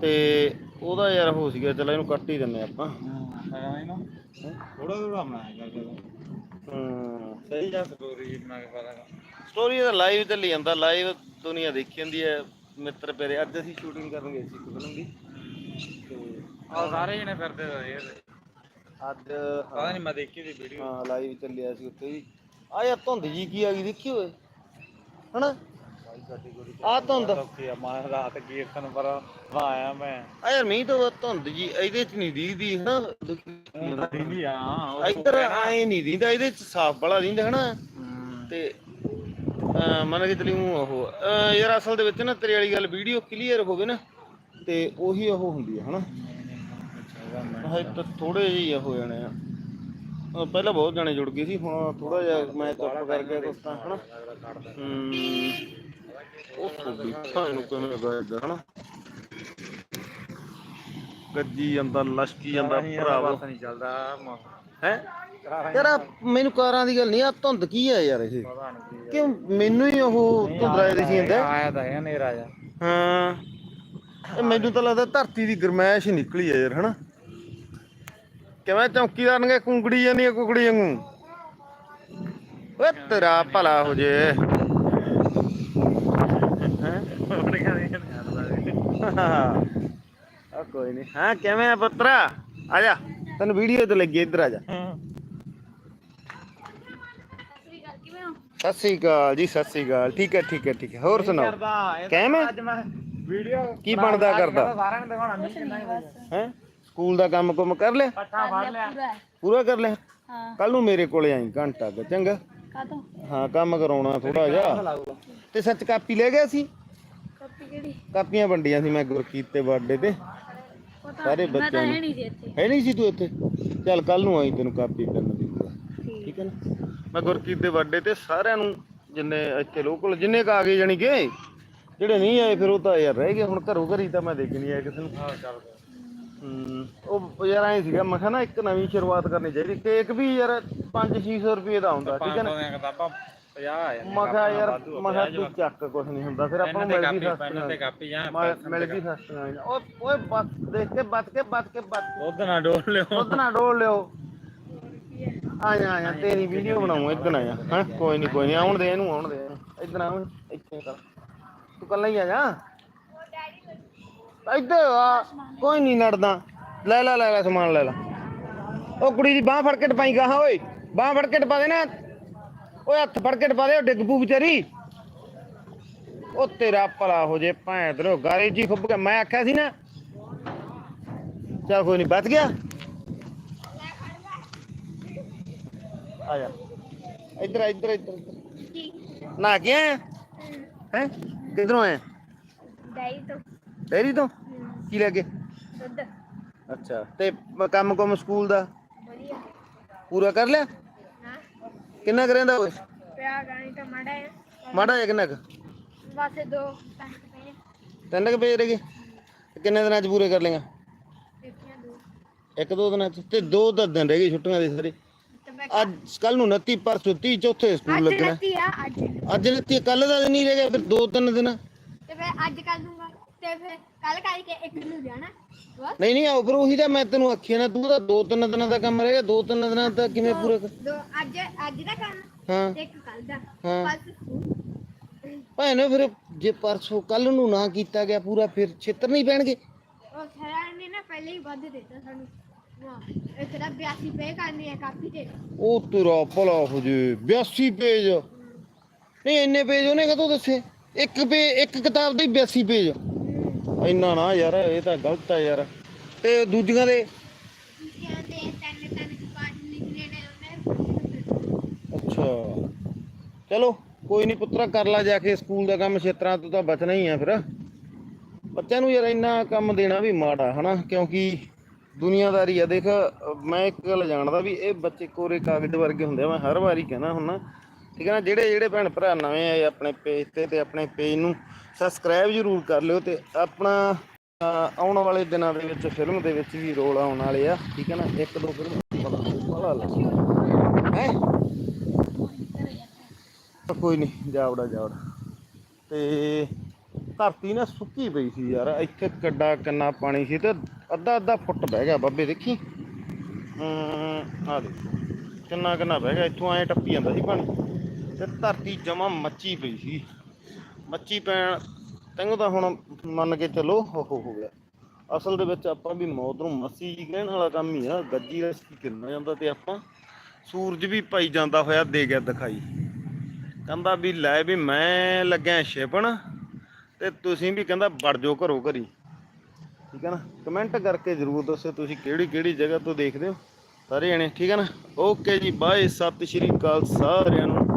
ਤੇ ਉਹਦਾ ਯਾਰ ਉਹ ਸੀਗਾ ਚਲ ਇਹਨੂੰ ਕੱਟ ਹੀ ਦਿੰਨੇ ਆਪਾਂ। ਥੋੜਾ ਥੋੜਾ ਬਣਾਇਆ ਕਰ ਹੂੰ। ਸਹੀ ਜਾਂ ਸਟੋਰੀ ਬਣਾ ਕੇ ਪਤਾ ਸਟੋਰੀ ਦਾ ਲਾਈਵ ਚੱਲੀ ਜਾਂਦਾ ਲਾਈਵ ਦੁਨੀਆ ਦੇਖੀ ਜਾਂਦੀ ਹੈ। ਮਿੱਤਰ ਪਿਆਰੇ ਅੱਜ ਅਸੀਂ ਸ਼ੂਟਿੰਗ ਕਰਨ ਗਏ ਸੀ ਫਿਲਮ ਦੀ। ਤੇ ਆ ਸਾਰੇ ਜਣੇ ਫਿਰਦੇ ਤਾਂ ਇਹ ਅੱਜ ਪਤਾ ਨਹੀਂ ਮੈਂ ਦੇਖੀ ਦੀ ਵੀਡੀਓ ਹਾਂ ਲਾਈਵ ਚੱਲਿਆ ਸੀ ਉੱਥੇ ਵੀ। ਆ ਯਾਰ ਧੁੰਦ ਜੀ ਕੀ ਆ ਗਈ ਦੇਖੀ ਓਏ ਹਨਾ? ਆ ਧੁੰਦ। ਆ ਮੈਂ ਰਾਤ ਕੀਰਤਨ ਪਰ ਆਇਆ ਮੈਂ। ਆ ਯਾਰ ਮੀਂਹ ਤੋਂ ਧੁੰਦ ਜੀ ਇਹਦੇ ਚ ਨਹੀਂ ਦੀਦੀ ਹਨਾ? ਦੀਦੀ ਆ ਇੱਧਰ ਐ ਨਹੀਂ ਦੀਦਾ ਇਹਦੇ ਚ ਸਾਫ਼ ਬੜਾ ਦਿੰਦਾ ਹਨਾ? ਤੇ ਮੰਨ ਕੇ ਚਲੀ ਉਹ ਯਾਰ ਅਸਲ ਦੇ ਵਿੱਚ ਨਾ ਤੇਰੇ ਵਾਲੀ ਗੱਲ ਵੀਡੀਓ ਕਲੀਅਰ ਹੋਵੇ ਨਾ ਤੇ ਉਹੀ ਉਹ ਹੁੰਦੀ ਹੈ ਹਨਾ? ਹਜੇ ਤਾਂ ਥੋੜੇ ਜਿਹੇ ਹੋ ਜਾਣੇ ਆ। ਅਹ ਪਹਿਲਾਂ ਬਹੁਤ ਜਾਣੇ ਜੁੜ ਗਏ ਸੀ ਹੁਣ ਥੋੜਾ ਜਿਹਾ ਮੈਂ ਚੁੱਪ ਕਰ ਗਿਆ ਕੁਛ ਤਾਂ ਹਨਾ? ਉਹ ਕਿਵੇਂ ਹਨਾ? ਗੱਜੀ ਜਾਂਦਾ ਲਸ਼ਕੀ ਜਾਂਦਾ ਭਰਾਵਾ। ਨਹੀਂ ਚੱਲਦਾ ਹੈ? ਯਾਰ ਆਹ ਮੈਨੂੰ ਕਾਰਾਂ ਦੀ ਗੱਲ ਨਹੀਂ ਆ ਧੁੰਦ ਕੀ ਆ ਯਾਰ ਇਹ? ਪਤਾ ਨਹੀਂ ਕੀ ਕਿਉਂ ਮੈਨੂੰ ਹੀ ਉਹ ਧੁੰਦਰਾ ਰਹੀ ਸੀ ਜਾਂਦਾ ਆਇਆ ਤਾਂ ਹੈ ਨੇਰਾ ਜਾ ਹਾਂ। ਇਹ ਮੈਨੂੰ ਤਾਂ ਲੱਗਦਾ ਧਰਤੀ ਦੀ ਗਰਮੈਸ਼ ਹੀ ਨਿਕਲੀ ਆ ਯਾਰ ਹਨਾ? ਕਿਵੇਂ ਚੌਕੀਦਾਰ ਨੇ ਕੁੰਗੜੀ ਜਾਂਦੀ ਆ ਕੁਕੜੀ ਵਾਂਗੂ? ਓਏ ਤੇਰਾ ਭਲਾ ਹੋ ਜੇ। ਹੈਂ? ਆ ਕੋਈ ਨਹੀਂ ਹਾਂ ਕਿਵੇਂ ਆ ਪੁੱਤਰਾ? ਆ ਜਾ। ਤੈਨੂੰ ਵੀਡੀਓ ਤੇ ਲੱਗੀ ਇੱਧਰ ਆ ਜਾ। ਸਤਿ ਸ੍ਰੀ ਅਕਾਲ ਜੀ ਸਤਿ ਸ੍ਰੀ ਅਕਾਲ। ਠੀਕ ਹੈ ਠੀਕ ਹੈ ਠੀਕ ਹੈ। ਹੋਰ ਸੁਣਾਓ? ਮੈਂ ਵੀਡੀਓ ਕੀ ਬਣਦਾ ਕਰਦਾ? ਸਾਰਿਆਂ ਨੂੰ ਦਿਖਾਉਣਾ ਹੈ? ਸਕੂਲ ਦਾ ਕੰਮ ਕੁਮ ਕਰ ਲਿਆ? ਪੱਠਾ ਫੜ ਲਿਆ ਪੂਰਾ। ਕਰ ਲਿਆ? ਹਾਂ। ਕੱਲ ਨੂੰ ਮੇਰੇ ਕੋਲੇ ਆਈ ਘੰਟਾ ਕੁ ਚੰਗਾ। ਕਾਤੋਂ ਹਾਂ ਕੰਮ ਕਰਾਉਣਾ ਥੋੜਾ ਜਿਹਾ। ਤੇ ਸੱਚ ਕਾਪੀ ਲੈ ਗਿਆ ਸੀ ਕਾਪੀ ਕਿਹੜੀ? ਕਾਪੀਆਂ ਵੰਡੀਆਂ ਸੀ ਮੈਂ ਗੁਰਕੀਤ ਤੇ ਬਰਥਡੇ ਤੇ। ਪਤਾ ਸਾਰੇ ਮੈਂ ਬੱਚਿਆਂ ਤਾਂ। ਹੈ ਨਹੀਂ ਸੀ ਇੱਥੇ। ਹੈ ਨਹੀਂ ਸੀ ਤੂੰ ਇੱਥੇ? ਚੱਲ ਕੱਲ ਨੂੰ ਆਈ ਤੈਨੂੰ ਕਾਪੀ ਪੈਨ ਦੇ। ਦੂੰਗਾ ਠੀਕ। ਠੀਕ ਹੈ ਨਾ? ਮੈਂ ਗੁਰਕੀਤ ਦੇ ਬਰਥਡੇ ਤੇ ਸਾਰਿਆਂ ਨੂੰ ਜਿੰਨੇ ਇੱਥੇ ਲੋਕਲ ਜਿੰਨੇ ਕ ਆ ਗਏ ਜਾਣੀ ਕਿ ਜਿਹੜੇ ਨਹੀਂ ਆਏ ਫਿਰ ਉਹ ਤਾਂ ਯਾਰ ਰਹਿ ਗਏ ਹੁਣ ਘਰੋਂ ਘਰੀ ਤਾਂ ਮੈਂ ਦੇਖ ਨਹੀਂ ਆਇਆ ਕਿਸੇ ਨੂੰ। ਹਾਂ। ਚੱਲ ਹੂੰ ਉਹ ਯਾਰ ਐ ਸੀਗਾ ਮੈਂ ਕਿਹਾ ਨਾ ਇੱਕ ਨਵੀਂ ਸ਼ੁਰੂਆਤ ਕਰਨੀ ਚਾਹੀਦੀ। ਕੇਕ ਵੀ ਯਾਰ 5-600 ਰੁਪਏ ਦਾ ਹੁੰਦਾ ਠੀਕ ਹੈ ਨਾ? ਦੀਆਂ ਕਿਤਾਬਾਂ 50 ਆ ਜਾਂਦੀਆਂ ਮੈਂ ਕਿਹਾ ਯਾਰ ਮੈਂ ਕਿਹਾ ਤੂੰ ਚੱਕ ਕੁਝ ਨਹੀਂ ਹੁੰਦਾ ਫਿਰ ਆਪਾਂ ਨੂੰ ਮਿਲ ਤੇ ਗਈ ਕਾਪੀ ਪੈਨ ਤੇ ਸਸਤੀ ਕਾਪੀ ਜਾਂ ਮਿਲ ਗਈ ਸਸਤੀ ਓਏ ਓਏ ਬਸ ਦੇਖ ਕੇ ਬਚ ਕੇ ਬਚ ਕੇ ਬਚ ਦੁੱਧ ਨਾ ਡੋਲ ਲਿਓ। ਦੁੱਧ ਨਾ ਡੋਲ ਲਿਓ। ਆ ਜਾ ਆ ਜਾ ਤੇਰੀ ਵੀਡੀਓ ਬਣਾਉਂ ਆ ਜਾ ਹਾਂ? ਕੋਈ ਨਹੀਂ ਕੋਈ ਨਹੀਂ ਆਉਣ ਦੇ ਇਹਨੂੰ ਆਉਣ ਦੇ ਇਦਾਂ ਆਉਣ ਇੱਥੇ ਕਰ। ਤੂੰ ਕੱਲਾ ਹੀ ਆ ਜਾ। ਇੱਧਰ ਆ। ਕੋਈ ਨਹੀਂ ਲੜਦਾ। ਲੈ ਲੈ ਲੈ ਲੈ ਸਮਾਨ ਲੈ ਲੈ। ਉਹ ਕੁੜੀ ਦੀ ਬਾਹ ਫੜ ਕੇ ਟਪਾਈ ਗਾਹਾਂ ਓਏ। ਬਾਹ ਫੜ ਕੇ ਟਪਾ ਦੇ ਨਾ। ਓਏ ਹੱਥ ਫੜ ਕੇ ਟਪਾ ਦੇ ਉਹ ਡਿੱਗ ਪੂ ਵਿਚਾਰੀ। ਉਹ ਤੇਰਾ ਭਲਾ ਹੋ ਜੇ ਭੈਣ ਤੇਰੋ ਗਾਰੇ ਜੀ ਖੁੱਬ ਕੇ ਮੈਂ ਆਖਿਆ ਸੀ ਨਾ ਚੱਲ ਕੋਈ ਨਹੀਂ ਬਚ ਗਿਆ। ਆ ਜਾ। ਇੱਧਰ ਆ, ਇੱਧਰ ਇੱਧਰ ਇੱਧਰ। ਨਾ ਕੇ ਆਇਆ? ਹੈ। ਕਿਧਰੋਂ ਆਇਆ? ਡਾਈ ਤੋਂ। ਡੈਰੀ ਤੋਂ? ਕੀ ਲੈ ਕੇ? ਦੁੱਧ ਅੱਛਾ ਤੇ ਮ- ਕੰਮ ਕੁਮ ਸਕੂਲ ਦਾ? ਵਧੀਆ। ਪੂਰਾ ਕਰ ਲਿਆ? ਹਾਂ। ਕਿੰਨਾ ਕਰੇਂਦਾ ਓਏ ਪਿਆ ਗਾਣੀ ਤਾਂ ਮਾੜਾ ਹੈ ਮਾੜਾ ਜਿਹਾ ਕਿੰਨਾ ਕੁ? ਬਸ ਦੋ ਪੈਂਟ ਪਏ ਤਿੰਨ ਕੁ ਪੇਜ ਰਹਿ ਗਏ? ਤੇ ਕਿੰਨੇ ਦਿਨਾਂ ਚ ਪੂਰੇ ਕਰ ਲੇਗਾ ਦੇਖਿਆ ਦੋ। ਇੱਕ ਦੋ ਦਿਨਾਂ ਚ ਤੇ ਦੋ ਤਾਂ ਦਿਨ ਰਹਿ ਗਏ ਛੁੱਟੀਆਂ ਦੇ ਸਾਰੇ। ਤੇ ਮੈਂ ਅੱਜ ਕੱਲ ਨੂੰ 29 ਪਰਸੋਂ 30 ਚੌਥੇ ਸਕੂਲ ਅੱਜ ਲੱਗਣਾ। ਲੱਤੀ ਆ ਅੱਜ। ਅੱਜ ਲੱਤੀ ਕੱਲ ਦਾ ਦਿਨ ਹੀ ਰਹਿ ਗਿਆ ਫਿਰ ਦੋ ਤਿੰਨ ਦਿਨ। ਤੇ ਫਿਰ ਅੱਜ ਕਰ ਦੂੰਗਾ ਤੇ ਫਿਰ ਕੱਲ ਕਰਕੇ ਇੱਕ ਨੂੰ ਜਾਣਾ। ਬਸ ਨਹੀਂ ਨਹੀਂ ਆਓ ਫਿਰ ਉਹੀ ਤਾਂ ਮੈਂ ਤੈਨੂੰ ਆਖਿਆ ਨਾ ਤੂੰ ਤਾਂ ਦੋ ਤਿੰਨ ਦਿਨਾਂ ਦਾ ਕੰਮ ਰਹਿ ਗਿਆ ਦੋ ਤਿੰਨ ਦਿਨਾਂ ਦਾ ਕਿਵੇਂ ਪੂਰਾ ਕਰ ਦੋ ਅੱਜ ਅੱਜ ਦਾ ਕਰਨਾ ਹਾਂ। ਤੇ ਇੱਕ ਕੱਲ ਦਾ ਹਾਂ। ਬਸ ਭਾਵੇਂ ਫਿਰ ਜੇ ਪਰਸੋਂ ਕੱਲ ਨੂੰ ਨਾ ਕੀਤਾ ਗਿਆ ਪੂਰਾ ਫਿਰ ਛਿੱਤਰ ਨਹੀਂ ਪੈਣਗੇ? ਉਹ ਸਰਾਂ ਨੇ ਨਾ ਪਹਿਲੇ ਹੀ ਵੱਧ ਦਿੱਤਾ ਸਾਨੂੰ। ਹਾਂ ਇੱਕ ਦਾ 82 ਪੇ ਕਰਨੀ ਹੈ ਕਾਪੀ ਤੇ। ਉਹ ਤੇਰਾ ਭਲਾ ਹੋ ਜੇ 82 ਪੇਜ। ਨਹੀਂ ਇੰਨੇ ਪੇਜ ਉਹਨੇ ਕਦੋਂ ਦੱਸੇ? ਇੱਕ ਪੇ ਇੱਕ ਕਿਤਾਬ ਦੇ 82 ਪੇਜ। ਇੰਨਾ ਨਾ ਯਾਰ, ਇਹ ਤਾਂ ਗਲਤ ਆ ਯਾਰ। ਤੇ ਦੂਜੀਆਂ ਦੇ? ਦੂਜਿਆਂ ਦੇ ਤਿੰਨ ਤਿੰਨ ਪਾਠ ਲਿਖਣੇ ਨੇ ਉਹਨੇ ਅੱਛਾ। ਚਲੋ, ਕੋਈ ਨਹੀਂ ਪੁੱਤਰਾ, ਕਰ ਲਾ ਜਾ ਕੇ ਸਕੂਲ ਦਾ ਕੰਮ, ਛੇਤਰਾਂ ਤੋਂ ਤਾਂ ਬਚਣਾ ਹੀ ਆ ਫਿਰ। ਬੱਚਿਆਂ ਨੂੰ ਯਾਰ ਇੰਨਾ ਕੰਮ ਦੇਣਾ ਵੀ ਮਾੜਾ, ਹਨਾ? ਕਿਉਂਕਿ ਦੁਨੀਆਦਾਰੀ ਆ, ਦੇਖ, ਮੈਂ ਇੱਕ ਗੱਲ ਜਾਣਦਾ ਵੀ ਇਹ ਬੱਚੇ ਕੋਰੇ ਕਾਗਜ਼ ਵਰਗੇ ਹੁੰਦੇ ਆ, ਮੈਂ ਹਰ ਵਾਰੀ ਕਹਿਣਾ ਹੁੰਨਾ ਠੀਕ ਹੈ ਨਾ ਜਿਹੜੇ ਜਿਹੜੇ ਭੈਣ ਭਰਾ ਨਵੇਂ ਆਏ ਆਪਣੇ ਪੇਜ ਤੇ ਤੇ ਆਪਣੇ ਪੇਜ ਨੂੰ ਸਬਸਕ੍ਰਾਈਬ ਜ਼ਰੂਰ ਕਰ ਲਿਓ ਤੇ ਆਪਣਾ ਆਉਣ ਵਾਲੇ ਦਿਨਾਂ ਦੇ ਵਿੱਚ ਫਿਲਮ ਦੇ ਵਿੱਚ ਵੀ ਰੋਲ ਆਉਣ ਵਾਲੇ ਆ, ਠੀਕ ਹੈ ਨਾ? ਇੱਕ, ਦੋ ਫਿਲਮ ਬੜਾ ਲੱਗ। ਹੈ? ਕੋਈ ਨਹੀਂ ਜਾਵੜਾ ਜਾਵੜਾ। ਤੇ ਧਰਤੀ ਨਾ ਸੁੱਕੀ ਪਈ ਸੀ ਯਾਰ, ਇੱਥੇ ਕੱਡਾ ਕੰਨਾ ਪਾਣੀ ਸੀ ਤੇ ਅੱਧਾ ਅੱਧਾ ਫੁੱਟ ਬਹਿ ਗਿਆ ਬਾਬੇ, ਦੇਖੀ? ਹੂੰ ਆ ਦੇ ਕਿੰਨਾ ਕਿੰਨਾ ਬਹਿ ਗਿਆ, ਇੱਥੋਂ ਐ ਟੱਪੀ ਜਾਂਦਾ ਸੀ ਪਾਣੀ। ਤੇ ਧਰਤੀ ਜਮਾ ਮੱਚੀ ਪਈ ਸੀ। ਮੱਚੀ ਪੈਣ, ਤੈਨੂੰ ਤਾਂ ਹੁਣ ਮੰਨ ਕੇ ਚੱਲੋ, ਹੋ ਹੋ ਗਿਆ। ਅਸਲ ਦੇ ਵਿੱਚ ਆਪਾਂ ਵੀ ਮੌਤ ਨੂੰ ਮੱਸੀ ਜੀ ਕਹਿਣ ਵਾਲਾ ਕੰਮ ਹੀ ਆ, ਗੱਜੀ ਰਸੀ ਕਿੰਨਾ ਜਾਂਦਾ ਤੇ ਆਪਾਂ ਸੂਰਜ ਵੀ ਪਾਈ ਜਾਂਦਾ ਹੋਇਆ ਦੇ ਗਿਆ ਦਿਖਾਈ। ਕਹਿੰਦਾ ਵੀ ਲੈ ਵੀ ਮੈਂ ਲੱਗਿਆ ਛਿਪਣ ਤੇ ਤੁਸੀਂ ਵੀ ਕਹਿੰਦਾ ਵੜ ਜਾਓ ਘਰੋਂ ਘਰੀ। ਠੀਕ ਹੈ ਨਾ? ਕਮੈਂਟ ਕਰਕੇ ਜਰੂਰ ਦੱਸਿਓ ਤੁਸੀਂ ਕਿਹੜੀ ਕਿਹੜੀ ਜਗ੍ਹਾ ਤੋਂ ਦੇਖਦੇ ਹੋ। ਸਾਰੇ ਜਣੇ, ਠੀਕ ਹੈ ਨਾ? ਓਕੇ ਜੀ, ਬਾਏ, ਸਤਿ ਸ਼੍ਰੀ ਅਕਾਲ ਸਾਰਿਆਂ ਨੂੰ।